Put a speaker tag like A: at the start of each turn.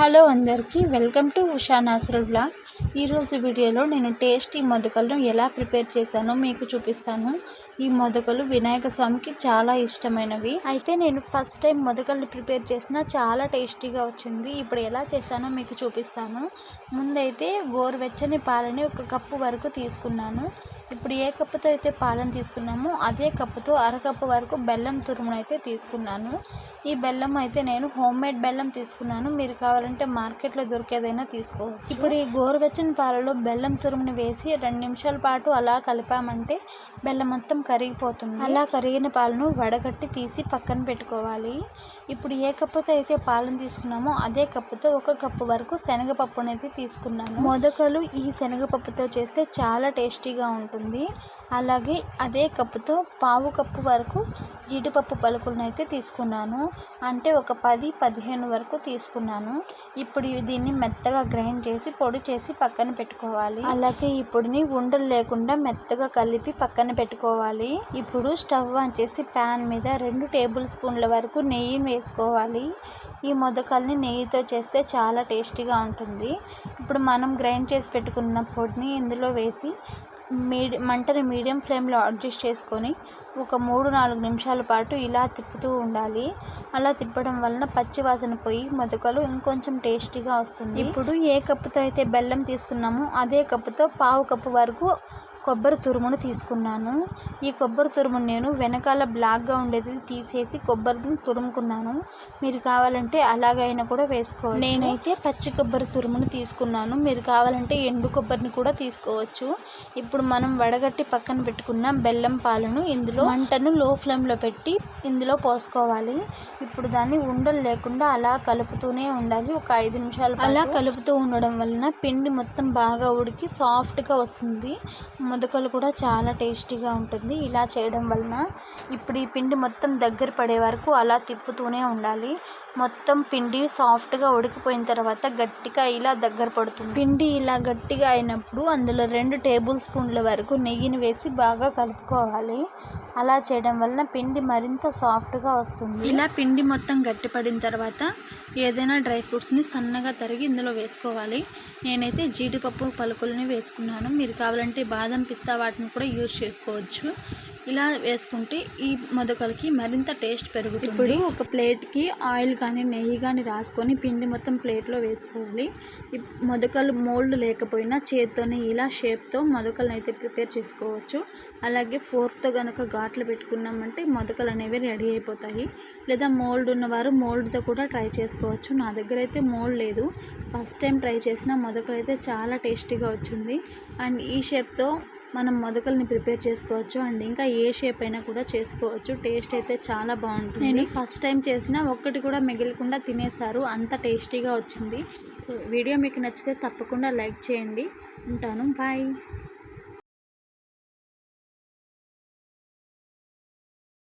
A: Hello అందరికీ welcome to Usha natural blogs. ఈరోజు వీడియోలో నేను టేస్టీ మొదకలను ఎలా ప్రిపేర్ చేశానో మీకు చూపిస్తాను. ఈ మొదకలు వినాయక స్వామికి చాలా ఇష్టమైనవి. అయితే నేను ఫస్ట్ టైం మొదకలు ప్రిపేర్ చేసిన చాలా టేస్టీగా వచ్చింది. ఇప్పుడు ఎలా చేశానో మీకు చూపిస్తాను. ముందైతే గోరువెచ్చని పాలని ఒక కప్పు వరకు తీసుకున్నాను. ఇప్పుడు ఏ కప్పుతో అయితే పాలను తీసుకున్నామో అదే కప్పుతో అరకప్పు వరకు బెల్లం తురుమునైతే తీసుకున్నాను. ఈ బెల్లం అయితే నేను హోమ్ మేడ్ బెల్లం తీసుకున్నాను. మీరు కావాలంటే మార్కెట్లో దొరికేదైనా తీసుకోవచ్చు ఇప్పుడు ఈ గోరువెచ్చని పాలలో బెల్లం తురుముని వేసి రెండు నిమిషాల పాటు అలా కలిపామంటే బెల్లం మొత్తం కరిగిపోతుంది. అలా కరిగిన పాలను వడగట్టి తీసి పక్కన పెట్టుకోవాలి. ఇప్పుడు ఏ కప్పుతో అయితే పాలను తీసుకున్నామో అదే కప్పుతో ఒక కప్పు వరకు శనగపప్పు అనేది తీసుకున్నాను మొదకలు ఈ శనగపప్పుతో చేస్తే చాలా టేస్టీగా ఉంటుంది. అలాగే అదే కప్పుతో పావు కప్పు వరకు జీడిపప్పు పలుకులను అయితే తీసుకున్నాను. అంటే ఒక పది పదిహేను వరకు తీసుకున్నాను. ఇప్పుడు దీన్ని మెత్తగా గ్రైండ్ చేసి పొడి చేసి పక్కన పెట్టుకోవాలి. అలాగే ఈ పొడిని ఉండలు లేకుండా మెత్తగా కలిపి పక్కన పెట్టుకోవాలి. ఇప్పుడు స్టవ్ ఆన్ చేసి ప్యాన్ మీద రెండు టేబుల్ స్పూన్ల వరకు నెయ్యి వేసుకోవాలి. ఈ మొదకల్ని నెయ్యితో చేస్తే చాలా టేస్టీగా ఉంటుంది. ఇప్పుడు మనం గ్రైండ్ చేసి పెట్టుకున్న పొడిని ఇందులో వేసి మీడి మంటని మీడియం ఫ్లేమ్లో అడ్జస్ట్ చేసుకొని ఒక మూడు నాలుగు నిమిషాల పాటు ఇలా తిప్పుతూ ఉండాలి. అలా తిప్పడం వలన పచ్చి వాసన పోయి మొదకలు ఇంకొంచెం టేస్టీగా వస్తుంది. ఇప్పుడు ఏ కప్పుతో అయితే బెల్లం తీసుకున్నామో అదే కప్పుతో పావు కప్పు వరకు కొబ్బరి తురుమును తీసుకున్నాను. ఈ కొబ్బరి తురుమును నేను వెనకాల బ్లాక్గా ఉండేది తీసేసి కొబ్బరిని తురుముకున్నాను. మీరు కావాలంటే అలాగైనా కూడా వేసుకోవచ్చు. నేనైతే పచ్చి కొబ్బరి తురుమును తీసుకున్నాను. మీరు కావాలంటే ఎండు కొబ్బరిని కూడా తీసుకోవచ్చు. ఇప్పుడు మనం వడగట్టి పక్కన పెట్టుకున్న బెల్లం పాలను ఇందులో మంటను లో ఫ్లేమ్లో పెట్టి ఇందులో పోసుకోవాలి. ఇప్పుడు దాన్ని ఉండలు లేకుండా అలా కలుపుతూనే ఉండాలి. ఒక ఐదు నిమిషాలు అలా కలుపుతూ ఉండడం వలన పిండి మొత్తం బాగా ఉడికి సాఫ్ట్గా వస్తుంది. ముదకలు కూడా చాలా టేస్టీగా ఉంటుంది. ఇలా చేయడం వలన ఇప్పుడు ఈ పిండి మొత్తం దగ్గర పడే వరకు అలా తిప్పుతూనే ఉండాలి. మొత్తం పిండి సాఫ్ట్గా ఉడికిపోయిన తర్వాత గట్టిగా ఇలా దగ్గర పడుతుంది. పిండి ఇలా గట్టిగా అయినప్పుడు అందులో రెండు టేబుల్ స్పూన్ల వరకు నెయ్యిని వేసి బాగా కలుపుకోవాలి. అలా చేయడం వలన పిండి మరింత సాఫ్ట్గా వస్తుంది. ఇలా పిండి మొత్తం గట్టిపడిన తర్వాత ఏదైనా డ్రై ఫ్రూట్స్ని సన్నగా తరిగి ఇందులో వేసుకోవాలి. నేనైతే జీడిపప్పు పలుకుల్ని వేసుకున్నాను. మీరు కావాలంటే బాదం పిస్తా వాటిని కూడా యూజ్ చేసుకోవచ్చు. ఇలా వేసుకుంటే ఈ మొదకలకి మరింత టేస్ట్ పెరుగుతుంది. ఇప్పుడు ఒక ప్లేట్కి ఆయిల్ కానీ నెయ్యి కానీ రాసుకొని పిండి మొత్తం ప్లేట్లో వేసుకోవాలి. మొదకలు మోల్డ్ లేకపోయినా చేత్తోనే ఇలా షేప్తో మొదకలను అయితే ప్రిపేర్ చేసుకోవచ్చు. అలాగే ఫోర్క్తో కనుక ఘాట్లు పెట్టుకున్నామంటే మొదకలు అనేవి రెడీ అయిపోతాయి. లేదా మోల్డ్ ఉన్నవారు మోల్డ్తో కూడా ట్రై చేసుకోవచ్చు. నా దగ్గర అయితే మోల్డ్ లేదు. ఫస్ట్ టైం ట్రై చేసిన మొదకలు అయితే చాలా టేస్టీగా వచ్చింది. అండ్ ఈ షేప్తో మనం మొదకల్ని ప్రిపేర్ చేసుకోవచ్చు అండ్ ఇంకా ఏ షేప్ అయినా కూడా చేసుకోవచ్చు. టేస్ట్ అయితే చాలా బాగుంటుంది. నేను ఫస్ట్ టైం చేసిన ఒక్కటి కూడా మిగిలకుండా తినేసారు అంత టేస్టీగా వచ్చింది. సో వీడియో మీకు నచ్చితే తప్పకుండా లైక్ చేయండి. ఉంటాను. బాయ్.